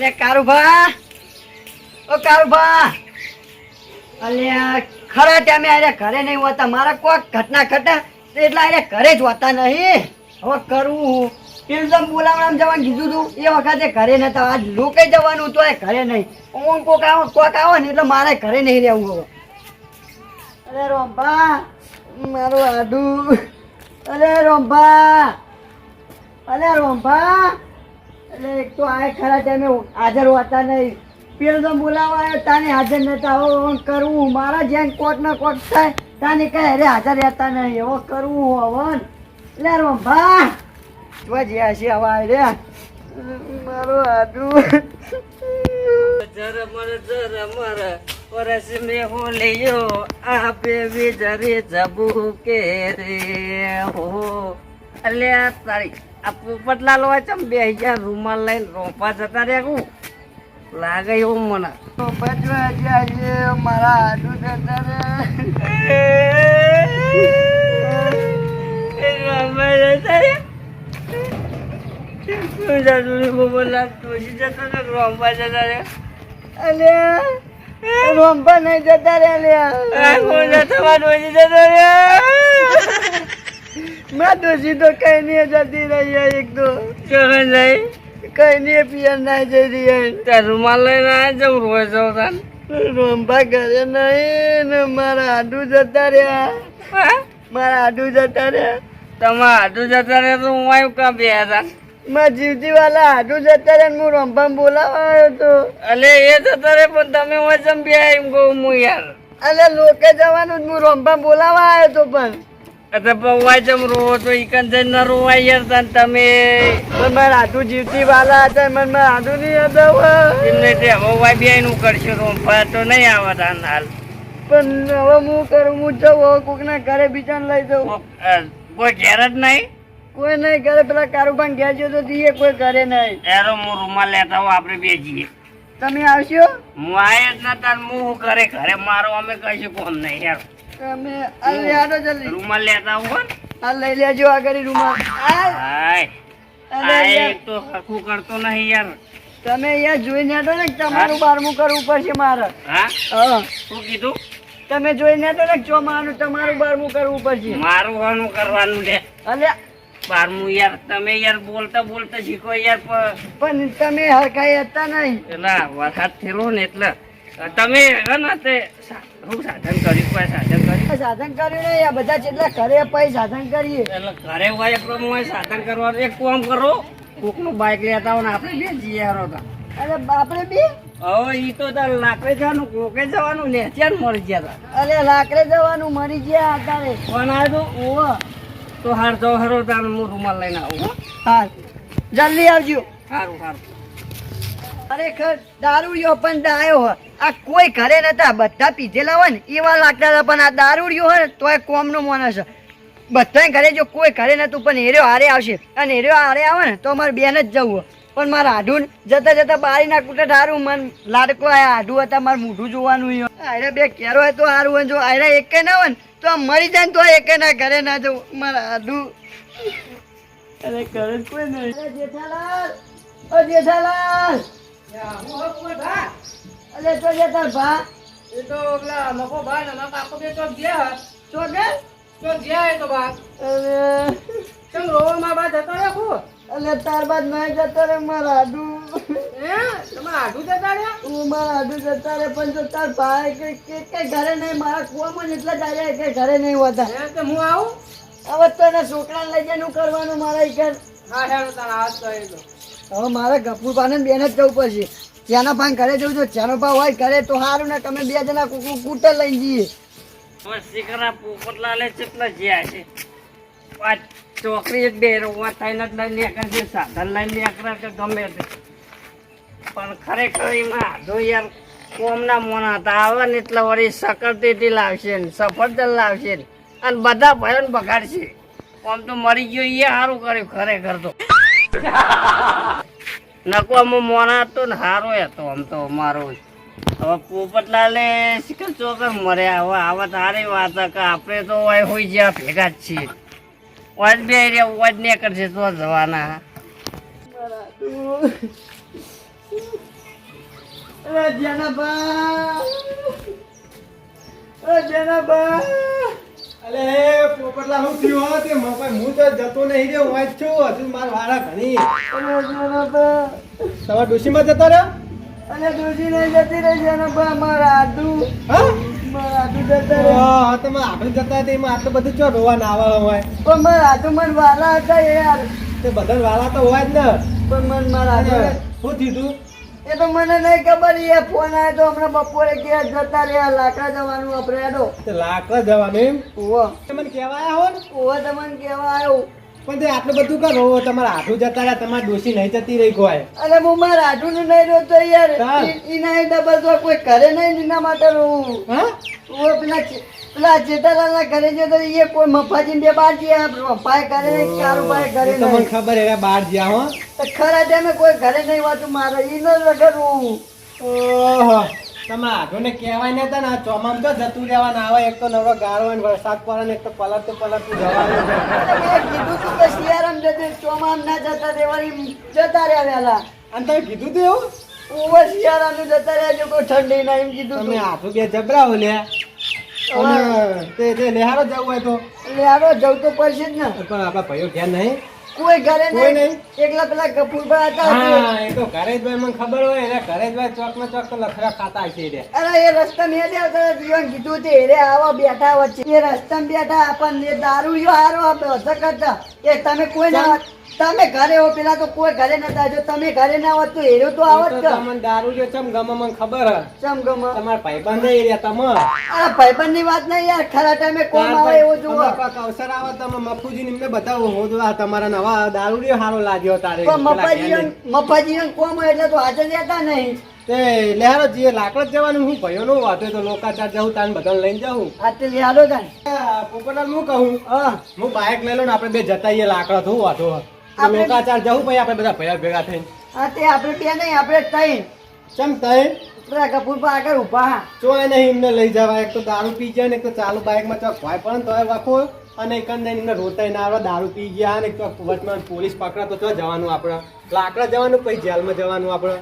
અરે કારુભા. ઓ કારુભા. અલ્યા ખરા ટાઈમે અરે ઘરે નહીં હોતા. મારા કોઈક ઘટના ઘટે એટલે અરે ઘરે જ હોતા નહીં. હવે કરવું પિલઝમ બોલાવવા જવાનું કીધું તું. એ વખતે ઘરે નતા. આજ લોકે જવાનું તો ઘરે નહીં. હું કોક આવો કોક આવો ને એટલે મારે ઘરે નહીં રહેવું હવે. અરે રોંભા, મારું આડું. અરે રોંભા. અરે રોંભા. એટલે એક તો આ ખરા ટાઈમે હાજર હોતા નહીં. પેલો તો બોલાવા આવ્યો, તાને હાજર નતા હો હું કરવું મારા જેમ કોટ ના કોટ થાય, તાને કઈ અરે હાજર રહેતા નહીં. એવો કરવું હવન એટલે રોંભા જોવા જ્યાં છે હવે આ રે. મારું આડું ઝરમર ઝરમર પરસ મે હોલિયો આપે વિજરે જબુકે રે હો. અલ્યા તારી આ પોપટલા લોવા ચમ બે હજાર રૂમાલ લઈને રોપા જતા રે કુ. લાગે એવું મને. જ્યાં છે મારા આડું જતા રે રોપા જતા રે શું તોજી જતો ને રોપા જતા રે અલ્યા રોંભા નહીં જતા રે રે મેં દોષી તો કઈ નહીં જતી રહી એક તો. ચરણ જઈ કઈ નહીં પિયર ના જઈ રહી ત્યાં રૂમાલ લઈને આ જવું રોય જવું તાન. રોંભા ઘરે નહીં ને મારા આડું જતા રહ્યા. મારા આડું જતા રહ્યા. તમારા આડું જતા રહે તો હું આવ્યું કાં બે હતા મારા જીવતી વાલા આડું જતા રહ્યા હું રોંભા બોલાવા આવ્યો તો. અલે એ જતા રહે પણ તમે હું ચમ બે એમ કહું હું યાર. અલે લોકે જવાનું હું રોંભા બોલાવા આવ્યો તો પણ. એટલે પણ વાય રોવો તો ઈકન જઈને ન રોવાય યાર તાન તમે. પણ મારા આડું જીવતી વાલા હતા મને મારા નહીં હતા. એમને તે વાય બે નું કરશું રોંફા તો નહીં આવે તાન હાલ. પણ હવે હું કરું હું જઉં હવે કોકના ઘરે બીજાને લઈ જાઉં. કોઈ ઘેર જ નહીં? કોઈ નહીં ઘરે પેલા કારુબાન ઘેર ગયો તો દીએ કોઈ ઘરે નહીં. એરો હું રૂમાલ લેતા હોઉં આપણે બે જઈએ. તમે આવશો? હું આય જ ના તાર હું ઘરે ઘરે મારો અમે કહીશું કોમ નહીં યાર તમે આ લે આડો જલ્દી. રૂમાલ લેતા આવું આ લઈ લેજો આગળ રૂમાલ. હાય. અરે આ એક તો હરખું કરતો નહીં યાર. તમે અહીંયા જોઈને આટો ને તમારું બારમું કરવું પડશે મારે. હા? શું કીધું? તમે જોઈને આટો ને ચોમાનું તમારું બારમું કરવું પડશે. મારું હોનું કરવાનું છે. અલે. બારમું યાર તમે યાર બોલતા બોલતા શીખો યાર પણ તમે હરખાઈ હતા નહીં. પેલા વરસાદ થયેલો ને એટલે. તમે હે ને તે સાધન કર્યું? કોઈ સાધન કર્યું? સાધન કર્યું આ બધા જેટલા ઘરે પછી સાધન કરીએ. એટલે ઘરે હોય પ્રમાણે સાધન કરવાનું એક કામ કરો. કોકનું બાઇક લેતા હોય ને આપણે બે જઈએ હારો અરે બાપરે બી? હવે ઈ તો તાર લાકડે જવાનું કોકે જવાનું ને ત્યાં મળી ગયા હતા. અરે લાકડે જવાનું મરી ગયા અત્યારે આવ્યો તો ઓવો. તો હાર તો હારો તાર હું રૂમાલ લઈને આવું હો. હા જલ્દી આવજો. સારું સારું ખરેખર દારૂડિયો પણ ડાયો હોય આ કોઈ ઘરે નતા બધા પીધેલા હોય ને એવા લાગતા હતા પણ આ દારૂડિયો હોય ને તોય કોમનો માણસ બધા ઘરે જો કોઈ ઘરે નતું પણ હેર્યો હારે આવશે. અને હેર્યો હારે આવે ને તો મારે બેન જ જવું પણ મારા આઢું જતા જતા બારી ના કુટે હારું મન લાડકો આયા. આઢું હતા મારે મોઢું જોવાનું આયરા બે કેરો હોય તો હારું હોય જો આયરા એક ના હોય ને તો મરી જાય ને તો એક ના ઘરે ના જવું. મારા આઢું અરે ઘરે કોઈ નહીં. જેઠાલાલ ઓ જેઠાલાલ. અલે તો જે તાર ભા એ તો પેલા મકો ભાઈ ને કાકો બે તો ગયા. ચોગલ તો ગયા એ તો બા અરે. કેમ રોવામાં બા જતો રે ખુ અલે તાર બાદ મેં જતો રે મારા આડુ. હે? તમે આડું જતા રે હું મારા આડુ જતા રે પણ જો તાર ભાઈ કે કે કે ઘરે નહીં મારા કુવામાં એટલા જ કે ઘરે નહીં હોતા. હે તો હું આવું? હવે તો એના છોકરાને લઈ જઈને કરવાનું મારા ઘર. હા હેડો તારા હાથ કરી દો હવે મારે ગફુર પાને બેન જ જવું પડશે. ત્યાંના ભાઈ ઘરે જવું જો ત્યાંનો ભાવ હોય ઘરે, તો સારું ને તમે બે જણા કૂટર લઈ જઈએ. શીખરા પોપટલા લે ચેટલા જ્યાં છે. ચોકડી એક બે રોવા થઈને જ લઈને છે, સાધન લઈને નીકળે કે ગમે તે. પણ ખરેખર એમાં આધો યાર કોમના મોના હતા. આવે ને એટલે વળી સકરતીથી લાવશે ને સફરજન લાવશે ને. અને બધા ભયન બગાડશે. આમ તો મરી ગયો એ સારું કર્યું ખરેખર તો. નકો અમુ મોના હતો ને સારો હતો આમ તો મારો. હવે પોપટલાલે શિખર ચોકર મર્યા હવે આવા તારી વાત કે આપણે તો હોય હોઈ જ્યાં ભેગા જ છીએ. ઓજ બે રે ઓજ ને કરશે તો જવાના. જેનાબા જેનાબા અલે પોપટલા હું થયું હો તે? મ- હું તો જતો નહીં રે હું જ છું હજુ માર વાળા ઘણી. તમારા ડોશીમાં જતો રહ્યો? અને દૂધી નહીં જતી રહી જેનાબા મારા આડુ હા? મારા આડુ જતા રહે. હા તમે આગળ જતા તે એમાં આટલું બધું ચો રોવા ના આવે હોય? પણ મારા આડુ મન વાલા હતા યાર. તે બધા વાળા તો હોય જ ને. પણ મને મારા આડુ શું થયું એ તો મને નહીં ખબર એ ફોન આવ્યો તો હમણાં બપોરે કે જતા રહ્યા લાકડા જવાનું આપણે હેડો. લાકડા જવાનું એમ? ઓવો તમને મને કહેવાયા હો ને? ઓવો તમને કેવા આવ્યો પણ તે આટલું બધું કરો તમારા હાથું જતા રહ્યા તમારા ડોસી નહીં જતી રહી કોઈ. અરે હું મારા હાથું નું નહીં રોતો યાર. નહીં ડબલ તો કોઈ કરે નહીં એના માટે રોવું હા? ઓ પેલા પેલા જેઠાલાલ ના ઘરે જતો એ કોઈ મફાજી બે બાર ગયા મફાએ ઘરે નહીં કારુભાઈ ઘરે નહીં. ખબર એરા બાર જ્યા હો. તો ખરા ટાઈમે કોઈ ઘરે નહીં વાતું મારે ઈ ન લગડવું. ઓહો તમે હાથોને કહેવાય ને હતા ને આ ચોમામ તો જતું રહેવાના આવે એક તો નવરો ગારો અને વરસાદ પડે ને એક તો પલટતું પલટતું જવાનું. કીધું તું કે શિયારામ જતે ચોમામ ના જતા દેવાની જતા રહ્યા વહેલા. અને તમે કીધું તું એવું? ઓવર શિયાળાનું જતા રહ્યા જો કોઈ ઠંડી ના એમ કીધું તમે તું. કે જબરાવો જબરાઓ લે અને તે તે લેહારો જવું હોય તો. લેહારો જવું તો પડશે જ ને. પણ આપણા ભાઈઓ ઘેર નહીં. કોઈ ઘરે નહીં. એકલા પેલા કપૂરભાઈ હતા હા એ તો ઘરે જ ભાઈ મને ખબર હોય એને ઘરે જ ભાઈ ચોક ચોક તો લખરા ખાતા છે રે. અરે એ રસ્તા ને દે તો જીવન કીધું તે રે આવા બેઠા વચ્ચે. એ રસ્તા બેઠા આપણને દારૂ યો હારો આપણે કરતા. એ તમે કોઈ ના તમે ઘરે હો પેલા તો કોઈ ઘરે નતા. જો તમે ઘરે ના હોત તો હેરો તો આવત કે? તમને દારૂ જો ચમ ગમ મને ખબર હ. ચમ ગમ? તમાર ભાઈબંધ એ રહ્યા તમ. આ ભાઈબંધની વાત નહીં યાર. ખરા ટાઈમે કોમ આવે એવો જો અવસર આવે તમે મફુજી એમને બતાવો. હોદવા તમારા નવા દારૂ રે સારો લાગ્યો તારે. મફાજી મફાજી કોમ એટલે તો હાજર રહેતા નહીં. તે લેહારો જે લાકડ જવાનું. હું ભયો નો વાતે તો લોકાચાર જવું તાન બધાને લઈને જાઉં. આ તે લેહારો થાય પોપટલાલ હું કહું? હા. હું બાઇક લઈ લઉં ને આપણે બે જતા આવીએ લાકડા થવું વાતો લોકાચાર જવું પછી આપણે બધા ભયા ભેગા થઈને. હા તે આપણે ત્યાં નહીં આપણે ત્રણ ચમ તઈ કપૂર પર આગળ ઊભા ચોય નહીં એમને લઈ જવા એક તો દારૂ પી જાય ને એક તો ચાલુ બાઇકમાં ચોક ભાઈ પણ તોય વાખો અને એક ને એમને રોતાઈ ના આવે દારૂ પી ગયા ને એક તો વચમાં પોલીસ પકડા તો ચો જવાનું આપણે લાકડા જવાનું પછી જેલમાં જવાનું આપણે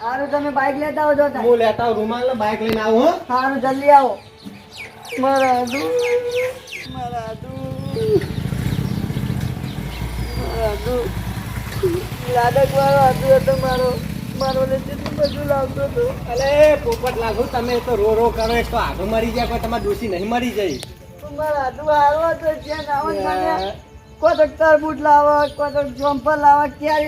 સારું તમે બાઈક લેતા આવો તાર. હું લેતા આવું રૂમાલ ને બાઇક લઈને આવું હો. સારું જલ્દી આવો. મારા દુ મારા દુ લાડક વાળો હતો હતો મારો. મારો ને જેટલું બધું લાવતો હતો. અલે પોપટ લાગુ તમે તો રો રો કરો એક તો આગળ મરી જાય કોઈ તમારી ડોસી નહીં મરી જાય. તો મારા હાથું હારો હતો જ્યાં આવો ને મને. કોઈ તો તરબૂચ લાવો કોઈ તો જમ્પર લાવો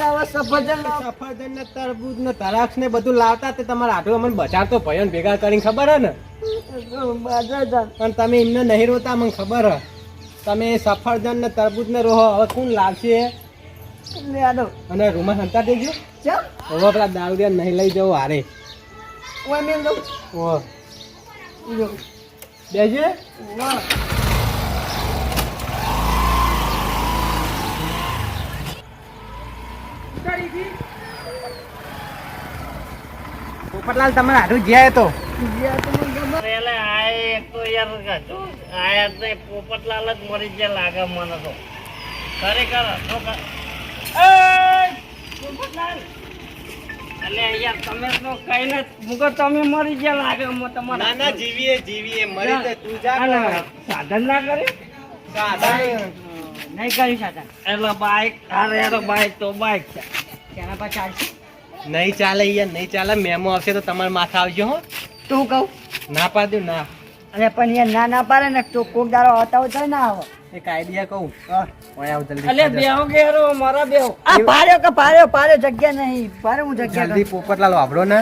લાવો સફરજન લાવો. સફરજન ને તરબૂચ ને તરાક્ષ ને બધું લાવતા તે તમારા આટલું અમને બજાર તો ભયો ભેગા કરીને ખબર હે ને? પણ તમે એમને નહીં રોતા મને ખબર હે. તમે સફરજન ને તરબૂજ ને રોહો હવે કોણ લાવશે? લે આડો અને રૂમમાં હંતા દેજો. ચમ? હવે પેલા દારૂ નહીં લઈ જવું હારે. ઓય મેં દઉં. ઓ જો બેજે વાહ. પોપટલાલ તમારે હારું જ્યાં તો. પોપટલાલ જ મરી ગયા લાગે મને તો. ખરેખર તો ના તું કર. સાધન ના સાધન? નહીં કરી સાધન. એટલે બાઈક અરે યાર બાઈક તો બાઈક છે. તેના પર ચાલશે? નહીં ચાલે યાર નહીં ચાલે. મેમો આવશે તો તમારે માથા આવજો હો. તું કહું? ના પાડ્યું ના. અરે પણ યાર ના ના પાડે ને તો કોક દાડો આવતા હોય તો ના આવે. એક આઈડિયા કહું? ઓય આવ જલ્દી અલે બેહો ઘેરો મારા બેહો. આ પાડ્યો કે પાડ્યો? પાડ્યો જગ્યા નહીં. પાડે હું જગ્યા જલ્દી પોપટલાલ વાપરો ને.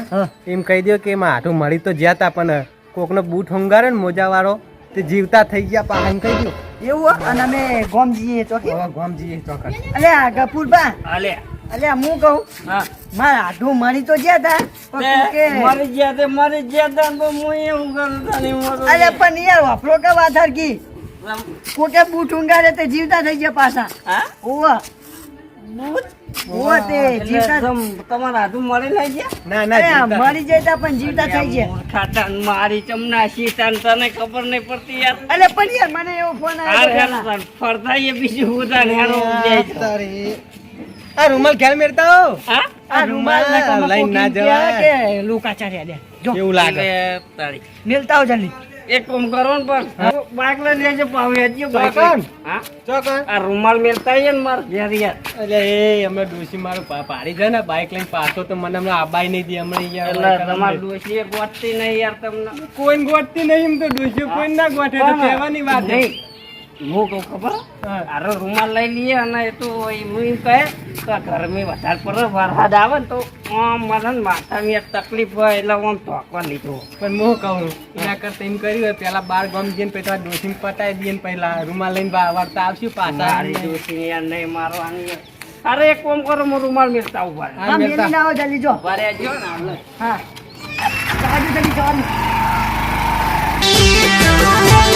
એમ કહી દો કે એમાં હાથું મળી તો જ્યાં તા પણ કોકનો બૂટ હંગારે ને મોજા વાળો તે જીવતા થઈ ગયા પા એમ કહી દો એવું અને અમે ગોમ જઈએ ચોકી હા ગોમ જઈએ ચોક્કસ અલે આ ગફુરબા અલે. અલે હું કહું? હા. મારા હાથું મળી તો જ્યાં તા. મરી ગયા તે મરી ગયા તા તો હું એવું કરું અલે પણ યાર વાપરો કે વાત હરકી? કોકે બૂટ ઊંઘાડે તે જીવતા થઈ ગયા પાછા? હા? ઓવા. રૂમાલ ખ્યાલ મેળતા હો? રૂમાલ લઈને ના જવા. કે લુકાચાર્યા એવું લાગે. હો જલ્દી. એક કામ કરો ને પણ બાઇક લઈને લેજો પાવે હજી બાઇક હા? ચોકન? આ રૂમાલ મેલતા આવીએ ને મારે ઘેર યાર. એ મારું પાડી જાય ને બાઇક લઈને પાછો તો મને હમણાં આબાય નહીં દે હમણાં યાર એટલે તમારે ડોશીએ ગોઠતી નહીં યાર તમને. કોઈ ગોઠતી નહીં એમ તો ડોશી કોઈ ના ગોઠે તો કહેવાની વાત. નહીં. હું કહું ખબર? હા. આરો રૂમાલ લઈ લઈએ અને એ તો એમ એમ કહે તો ગરમી વધારે પડે વરસાદ આવે ને તો આમ મને માથાની એક તકલીફ હોય એટલે આમ ધોકવા લીધો પણ હું કહું એના કરતા એમ કર્યું હોય પેલા બાર ગમ જઈને પછી તમારા ડોશીને પટાઈ દઈએ ને પહેલા રૂમાલ લઈને વાર્તા આવશું પાછા. યાર નહીં મારવાની આની અરે એક કોમ કરો હું રૂમાલ મેળતા ઊભા. હા, હા જલ્દી જો. ભરે જો ને હા. જલ્દી જવાનું.